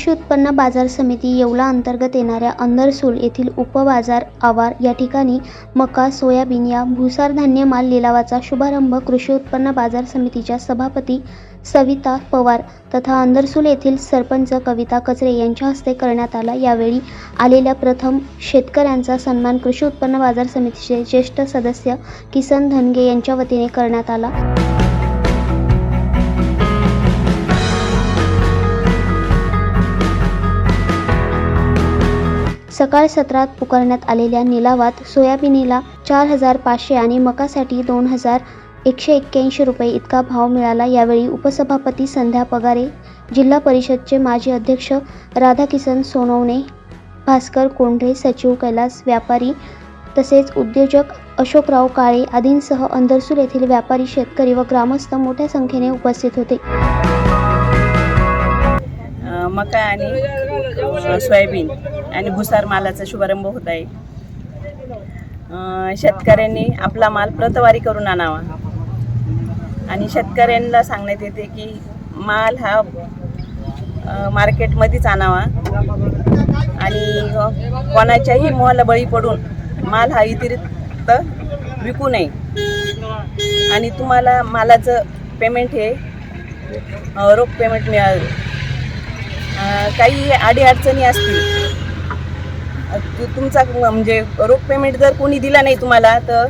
कृषी उत्पन्न बाजार समिती येवला अंतर्गत येणाऱ्या अंदरसूल येथील उपबाजार आवार या ठिकाणी मका सोयाबीन या भुसार धान्य माल लिलावाचा शुभारंभ कृषी उत्पन्न बाजार समितीच्या सभापती सविता पवार तथा अंदरसूल येथील सरपंच कविता कचरे यांच्या हस्ते करण्यात आला. यावेळी आलेल्या प्रथम शेतकऱ्यांचा सन्मान कृषी उत्पन्न बाजार समितीचे ज्येष्ठ सदस्य किसन धनगे यांच्या वतीने करण्यात आला. सकाळ सत्रात पुकारण्यात आलेल्या निलावात सोयाबीनीला चार हजार पाचशे आणि मकासाठी दोन हजार एकशे एक्क्याऐंशी रुपये इतका भाव मिळाला यावेळी उपसभापती संध्या पगारे जिल्हा परिषदचे माजी अध्यक्ष राधाकिसन सोनवणे भास्कर कोंढरे सचिव कैलास व्यापारी तसेच उद्योजक अशोकराव काळे आदींसह अंदरसूल येथील व्यापारी शेतकरी व ग्रामस्थ मोठ्या संख्येने उपस्थित होते. मका आणि सोयाबीन. आणि भुसार मालाचा शुभारंभ होत आहे. शेतकऱ्यांनी आपला माल प्रतवारी करून आणावा. आणि शेतकऱ्यांना सांगण्यात येते की माल हा मार्केटमध्येच आणावा. आणि कोणाच्याही मोहाला बळी पडून माल हा इतिरिक्त विकू नये. आणि तुम्हाला मालाचं पेमेंट हे रोख पेमेंट मिळावे काही अडीअडचणी असतील तुमचा म्हणजे रोख पेमेंट जर कोणी दिला नाही तुम्हाला तर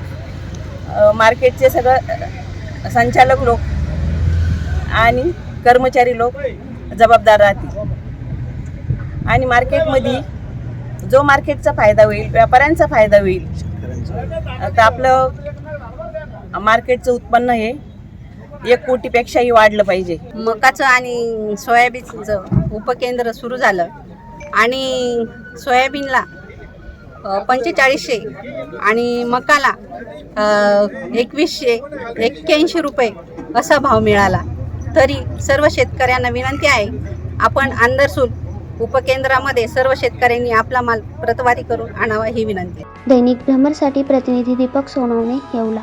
मार्केटचे सगळं संचालक लोक आणि कर्मचारी लोक जबाबदार राहतील. आणि मार्केटमध्ये जो मार्केटचा फायदा होईल व्यापाऱ्यांचा फायदा होईल तर आपलं मार्केटचं उत्पन्न हे एक कोटीपेक्षाही वाढलं पाहिजे. मकाचं आणि सोयाबीनचं उपकेंद्र सुरू झालं. आणि सोयाबीनला पंचेचाळीसशे आणि मकाला एकवीसशे एक्क्याऐंशी रुपये असा भाव मिळाला. तरी सर्व शेतकऱ्यांना विनंती आहे आपण आंदरसूल उपकेंद्रामध्ये सर्व शेतकऱ्यांनी आपला माल प्रतवारी करून आणावा ही विनंती. दैनिक भ्रमरसाठी प्रतिनिधी दीपक सोनवणे येवला.